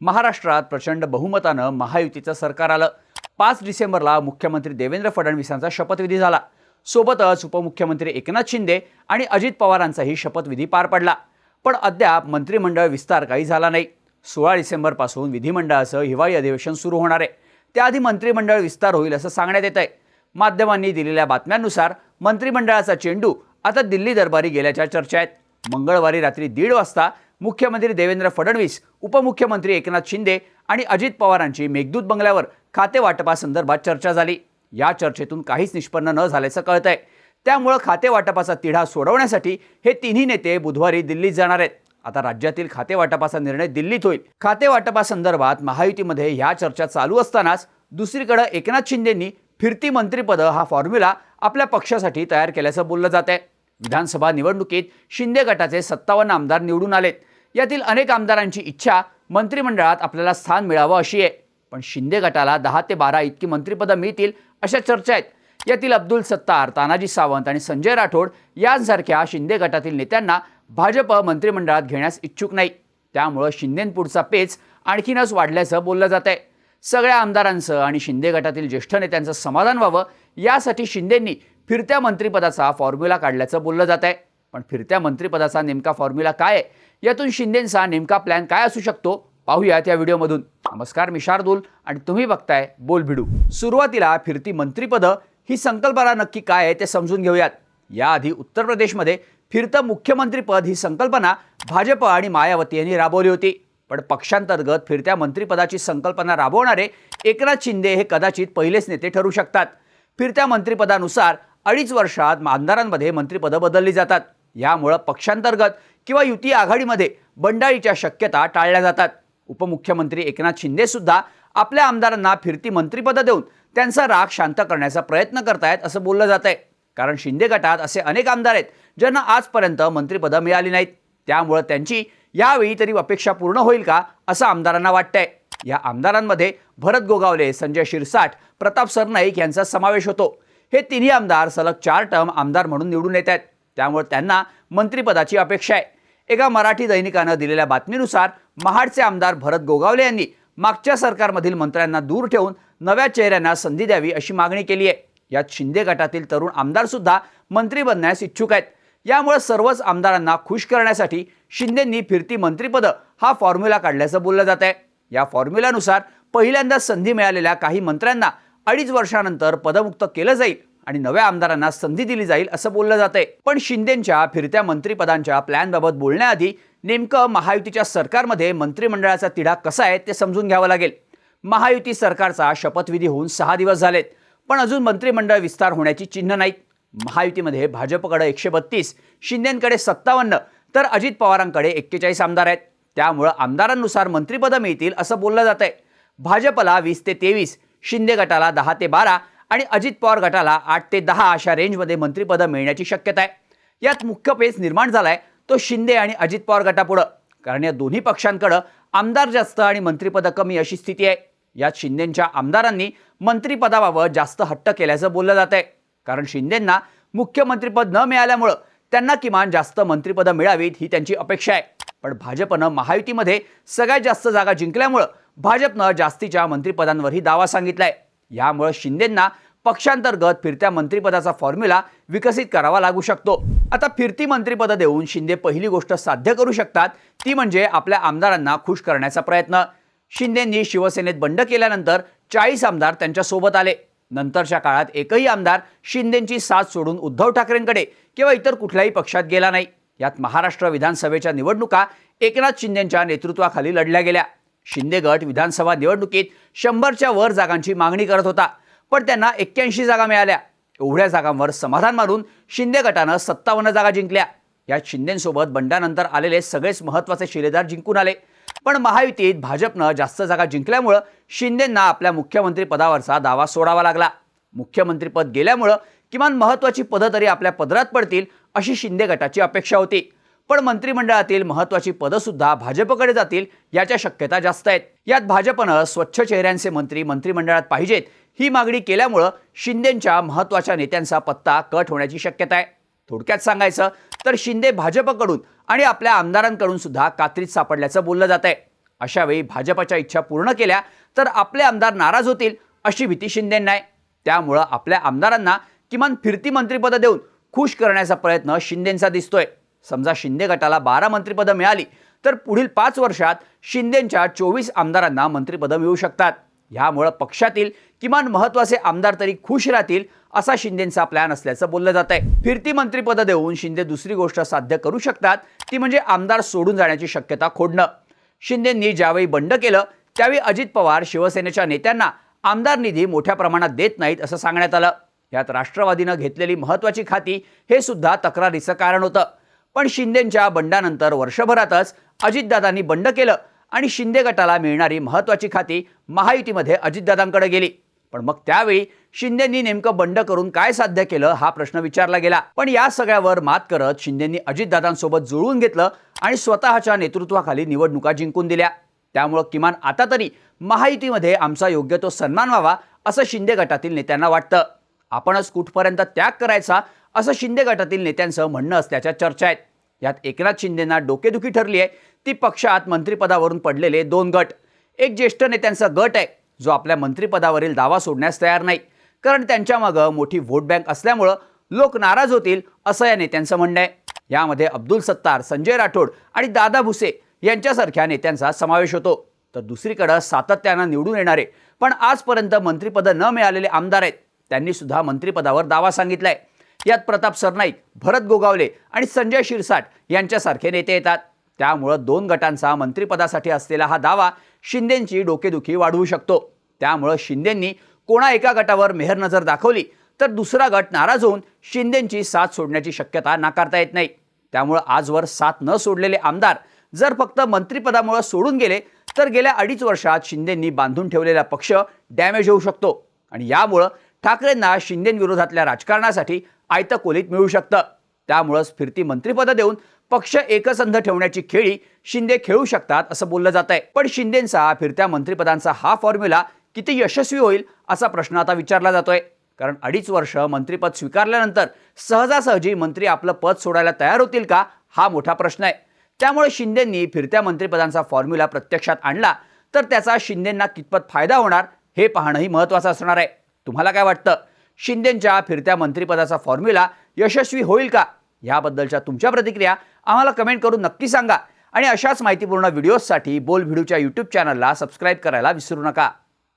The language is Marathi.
महाराष्ट्रात प्रचंड बहुमतानं महायुतीचं सरकार आलं. पाच डिसेंबरला मुख्यमंत्री देवेंद्र फडणवीसांचा शपथविधी झाला. सोबतच उपमुख्यमंत्री एकनाथ शिंदे आणि अजित पवारांचाही शपथविधी पार पडला. पण अद्याप मंत्रिमंडळ विस्तार काही झाला नाही. सोळा डिसेंबरपासून विधिमंडळाचं हिवाळी अधिवेशन सुरू होणार आहे. त्याआधी मंत्रिमंडळ विस्तार होईल असं सांगण्यात येत आहे माध्यमांनी दिलेल्या बातम्यांनुसार मंत्रिमंडळाचा चेंडू आता दिल्ली दरबारी गेल्याच्या चर्चा आहेत मंगळवारी रात्री दीड वाजता मुख्यमंत्री देवेंद्र फडणवीस उपमुख्यमंत्री एकनाथ शिंदे आणि अजित पवारांची मेघदूत बंगल्यावर खातेवाटपासंदर्भात चर्चा झाली. या चर्चेतून काहीच निष्पन्न न झाल्याचं कळतंय. त्यामुळं खातेवाटपाचा तिढा सोडवण्यासाठी हे तिन्ही नेते बुधवारी दिल्लीत जाणार आहेत. आता राज्यातील खातेवाटपाचा निर्णय दिल्लीत होईल. खातेवाटपासंदर्भात महायुतीमध्ये ह्या चर्चा चालू असतानाच दुसरीकडे एकनाथ शिंदेंनी फिरती मंत्रिपदं हा फॉर्म्युला आपल्या पक्षासाठी तयार केल्याचं बोललं जात आहे विधानसभा निवडणुकीत शिंदे गटाचे सत्तावन्न आमदार निवडून आलेत. यातील अनेक आमदारांची इच्छा मंत्रिमंडळात आपल्याला स्थान मिळावं अशी आहे. पण शिंदे गटाला दहा ते बारा इतकी मंत्रिपदं मिळतील अशा चर्चा आहेत. यातील अब्दुल सत्तार तानाजी सावंत आणि संजय राठोड यांसारख्या शिंदे गटातील नेत्यांना भाजप मंत्रिमंडळात घेण्यास इच्छुक नाही. त्यामुळं शिंदेंपुढचा पेच आणखीनच वाढल्याचं बोललं जात आहे सगळ्या आमदारांचं आणि शिंदे गटातील ज्येष्ठ नेत्यांचं समाधान व्हावं यासाठी शिंदेंनी फिरत्या मंत्रिपदाचा फॉर्म्युला काढल्याचं बोललं जात आहे पण फिरत्या मंत्रिपदाचा नेमका फॉर्म्युला काय आहे? यातून शिंदेंचा नेमका प्लॅन काय असू शकतो? पाहूया त्या व्हिडिओमधून. नमस्कार मी शार्दूल आणि तुम्ही बघताय बोल भिडू. सुरुवातीला फिरती मंत्रीपदं ही संकल्पना नक्की काय आहे ते समजून घेऊयात. याआधी उत्तर प्रदेशमध्ये फिरतं मुख्यमंत्रीपद ही संकल्पना भाजप आणि मायावती यांनी राबवली होती. पण पक्षांतर्गत फिरत्या मंत्रिपदाची संकल्पना राबवणारे एकनाथ शिंदे हे कदाचित पहिलेच नेते ठरू शकतात. फिरत्या मंत्रिपदानुसार अडीच वर्षात आमदारांमध्ये मंत्रिपदं बदलली जातात. यामुळं पक्षांतर्गत किंवा युती आघाडीमध्ये बंडाळीच्या शक्यता टाळल्या जातात. उपमुख्यमंत्री एकनाथ शिंदेसुद्धा आपल्या आमदारांना फिरती मंत्रिपदं देऊन त्यांचा राग शांत करण्याचा प्रयत्न करतायत असं बोललं जात आहे कारण शिंदे गटात असे अनेक आमदार आहेत ज्यांना आजपर्यंत मंत्रिपदं मिळाली नाहीत. त्यामुळं त्यांची यावेळी तरी अपेक्षा पूर्ण होईल का असं आमदारांना वाटतंय. या आमदारांमध्ये भरत गोगावले संजय शिरसाट प्रताप सरनाईक यांचा समावेश होतो. हे तिन्ही आमदार सलग चार टर्म आमदार म्हणून निवडून येत आहेत त्यामुळे त्यांना मंत्रिपदाची अपेक्षा आहे. एका मराठी दैनिकानं दिलेल्या बातमीनुसार महाडचे आमदार भरत गोगावले यांनी मागच्या सरकारमधील मंत्र्यांना दूर ठेवून नव्या चेहऱ्यांना संधी द्यावी अशी मागणी केली आहे. यात शिंदे गटातील तरुण आमदारसुद्धा मंत्री बनण्यास इच्छुक आहेत. यामुळे सर्वच आमदारांना खुश करण्यासाठी शिंदेंनी फिरती मंत्रिपदं हा फॉर्म्युला काढल्याचं बोललं जात आहे. या फॉर्म्युल्यानुसार पहिल्यांदा संधी मिळालेल्या काही मंत्र्यांना अडीच वर्षानंतर पदमुक्त केलं जाईल. आणि नव्या आमदारांना संधी दिली जाईल असं बोललं जातंय. पण शिंदेच्या फिरत्या मंत्रिपदांच्या प्लॅनबाबत बोलण्याआधी नेमकं महायुतीच्या सरकारमध्ये मंत्रिमंडळाचा तिढा कसा आहे ते समजून घ्यावं लागेल. महायुती सरकारचा शपथविधी होऊन सहा दिवस झालेत पण अजून मंत्रिमंडळ विस्तार होण्याची चिन्ह नाहीत. महायुतीमध्ये भाजपकडे एकशे बत्तीस शिंदेकडे सत्तावन्न तर अजित पवारांकडे एक्केचाळीस आमदार आहेत. त्यामुळं आमदारांनुसार मंत्रिपदं मिळतील असं बोललं जात आहे भाजपला वीस ते तेवीस शिंदे गटाला दहा ते बारा आणि अजित पवार गटाला आठ ते दहा अशा रेंजमध्ये मंत्रिपदं मिळण्याची शक्यता आहे. यात मुख्य पेच निर्माण झाला आहे तो शिंदे आणि अजित पवार गटापुढं. कारण या दोन्ही पक्षांकडं आमदार जास्त आणि मंत्रिपदं कमी अशी स्थिती आहे. यात शिंदेंच्या आमदारांनी मंत्रिपदाबाबत जास्त हट्ट केल्याचं बोललं जात आहे कारण शिंदेंना मुख्यमंत्रीपद न मिळाल्यामुळं त्यांना किमान जास्त मंत्रिपदं मिळावीत ही त्यांची अपेक्षा आहे. पण भाजपनं महायुतीमध्ये सगळ्यात जास्त जागा जिंकल्यामुळं भाजपनं जास्तीच्या मंत्रिपदांवरही दावा सांगितलाय. यामुळे शिंदेंना पक्षांतर्गत फिरत्या मंत्रिपदाचा फॉर्म्युला विकसित करावा लागू शकतो. आता फिरती मंत्रिपदं देऊन शिंदे पहिली गोष्ट साध्य करू शकतात ती म्हणजे आपल्या आमदारांना खुश करण्याचा प्रयत्न. शिंदेंनी शिवसेनेत बंड केल्यानंतर चाळीस आमदार त्यांच्यासोबत आले. नंतरच्या काळात एकही आमदार शिंदेंची साथ सोडून उद्धव ठाकरेंकडे किंवा इतर कुठल्याही पक्षात गेला नाही. यात महाराष्ट्र विधानसभेच्या निवडणुका एकनाथ शिंदेंच्या नेतृत्वाखाली लढल्या गेल्या. शिंदे गट विधानसभा निवडणुकीत शंभरच्या वर जागांची मागणी करत होता. पण त्यांना एक्क्याऐंशी जागा मिळाल्या. एवढ्या जागांवर समाधान मानून शिंदे गटानं सत्तावन्न जागा जिंकल्या. यात शिंदेसोबत बंडानंतर आलेले सगळेच महत्त्वाचे शिलेदार जिंकून आले. पण महायुतीत भाजपनं जास्त जागा जिंकल्यामुळं शिंदेंना आपल्या मुख्यमंत्री पदावरचा दावा सोडावा लागला. मुख्यमंत्रीपद गेल्यामुळं किमान महत्त्वाची पदं तरी आपल्या पदरात पडतील अशी शिंदे गटाची अपेक्षा होती. पण मंत्रिमंडळातील महत्त्वाची पदंसुद्धा भाजपकडे जातील याच्या शक्यता जास्त आहेत. यात भाजपनं स्वच्छ चेहऱ्यांचे मंत्री मंत्रिमंडळात पाहिजेत ही मागणी केल्यामुळं शिंदेच्या महत्त्वाच्या नेत्यांचा पत्ता कट होण्याची शक्यता आहे. थोडक्यात सांगायचं तर शिंदे भाजपकडून आणि आपल्या आमदारांकडून सुद्धा कात्रीत सापडल्याचं बोललं जात आहे. अशा वेळी भाजपच्या इच्छा पूर्ण केल्या तर आपले आमदार नाराज होतील अशी भीती शिंदेंना आहे. त्यामुळं आपल्या आमदारांना किमान फिरती मंत्रिपदं देऊन खुश करण्याचा प्रयत्न शिंदेंचा दिसतोय. समजा शिंदे गटाला बारा मंत्रिपदं मिळाली तर पुढील पाच वर्षात शिंदेंच्या चोवीस आमदारांना मंत्रिपदं मिळू शकतात. ह्यामुळं पक्षातील किमान महत्त्वाचे आमदार तरी खुश राहतील असा शिंदेंचा प्लॅन असल्याचं बोललं जात आहे फिरती मंत्रिपदं देऊन शिंदे दुसरी गोष्ट साध्य करू शकतात ती म्हणजे आमदार सोडून जाण्याची शक्यता खोडणं. शिंदेंनी ज्यावेळी बंड केलं त्यावेळी अजित पवार शिवसेनेच्या नेत्यांना आमदार निधी मोठ्या प्रमाणात देत नाहीत असं सांगण्यात आलं. यात राष्ट्रवादीनं घेतलेली महत्त्वाची खाती हे सुद्धा तक्रारीचं कारण होतं. पण शिंदेंच्या बंडानंतर वर्षभरातच अजितदादांनी बंड केलं आणि शिंदे गटाला मिळणारी महत्त्वाची खाती महायुतीमध्ये अजितदादांकडे गेली. पण मग त्यावेळी शिंदेंनी नेमकं बंड करून काय साध्य केलं हा प्रश्न विचारला गेला. पण या सगळ्यावर मात करत शिंदेंनी अजितदादांसोबत जुळवून घेतलं आणि स्वतःच्या नेतृत्वाखाली निवडणुका जिंकून दिल्या. त्यामुळं किमान आता तरी महायुतीमध्ये आमचा योग्य तो सन्मान व्हावा असं शिंदे गटातील नेत्यांना वाटतं. आपणच कुठपर्यंत त्याग करायचा असं शिंदे गटातील नेत्यांचं म्हणणं असल्याच्या चर्चा आहेत. यात एकनाथ शिंदेना डोकेदुखी ठरली आहे. ती पक्षात मंत्रिपदावरून पडलेले दोन गट. एक ज्येष्ठ नेत्यांचा गट आहे जो आपल्या मंत्रिपदावरील दावा सोडण्यास तयार नाही. कारण त्यांच्या मागं मोठी व्होट बँक असल्यामुळं लोक नाराज होतील असं या नेत्यांचं म्हणणं आहे. यामध्ये अब्दुल सत्तार संजय राठोड आणि दादा भुसे यांच्यासारख्या नेत्यांचा समावेश होतो. तर दुसरीकडं सातत्यानं निवडून येणारे पण आजपर्यंत मंत्रिपदं न मिळालेले आमदार आहेत. त्यांनी सुद्धा मंत्रिपदावर दावा सांगितलाय. यात प्रताप सरनाईक भरत गोगावले आणि संजय शिरसाट यांच्यासारखे नेते येतात. त्यामुळं दोन गटांचा मंत्रिपदासाठी असलेला हा दावा शिंदेंची डोकेदुखी वाढवू शकतो. त्यामुळं शिंदेंनी कोणा एका गटावर मेहर नजर दाखवली तर दुसरा गट नाराज होऊन शिंदेंची साथ सोडण्याची शक्यता नाकारता येत नाही. त्यामुळं आजवर साथ न सोडलेले आमदार जर फक्त मंत्रिपदामुळं सोडून गेले तर गेल्या अडीच वर्षात शिंदेंनी बांधून ठेवलेला पक्ष डॅमेज होऊ शकतो. आणि यामुळं ठाकरेंना शिंदेविरोधातल्या राजकारणासाठी आयतं कोलीत मिळू शकतं. त्यामुळंच फिरती मंत्रिपदं देऊन पक्ष एकसंध ठेवण्याची खेळी शिंदे खेळू शकतात असं बोललं जात आहे पण शिंदेंचा फिरत्या मंत्रिपदांचा हा फॉर्म्युला किती यशस्वी होईल असा प्रश्न आता विचारला जातोय. कारण अडीच वर्ष मंत्रिपद स्वीकारल्यानंतर सहजासहजी मंत्री आपलं पद सोडायला तयार होतील का हा मोठा प्रश्न आहे. त्यामुळे शिंदेंनी फिरत्या मंत्रिपदांचा फॉर्म्युला प्रत्यक्षात आणला तर त्याचा शिंदेंना कितपत फायदा होणार हे पाहणंही महत्त्वाचं असणार आहे. तुम्हाला काय वाटतं? शिंदेंच्या फिरत्या मंत्रिपदाचा फॉर्म्युला यशस्वी होईल का? याबद्दलच्या तुमच्या प्रतिक्रिया आम्हाला कमेंट करून नक्की सांगा. आणि अशाच माहितीपूर्ण व्हिडिओजसाठी बोल व्हिडिओच्या यूट्यूब चॅनलला सबस्क्राईब करायला विसरू नका.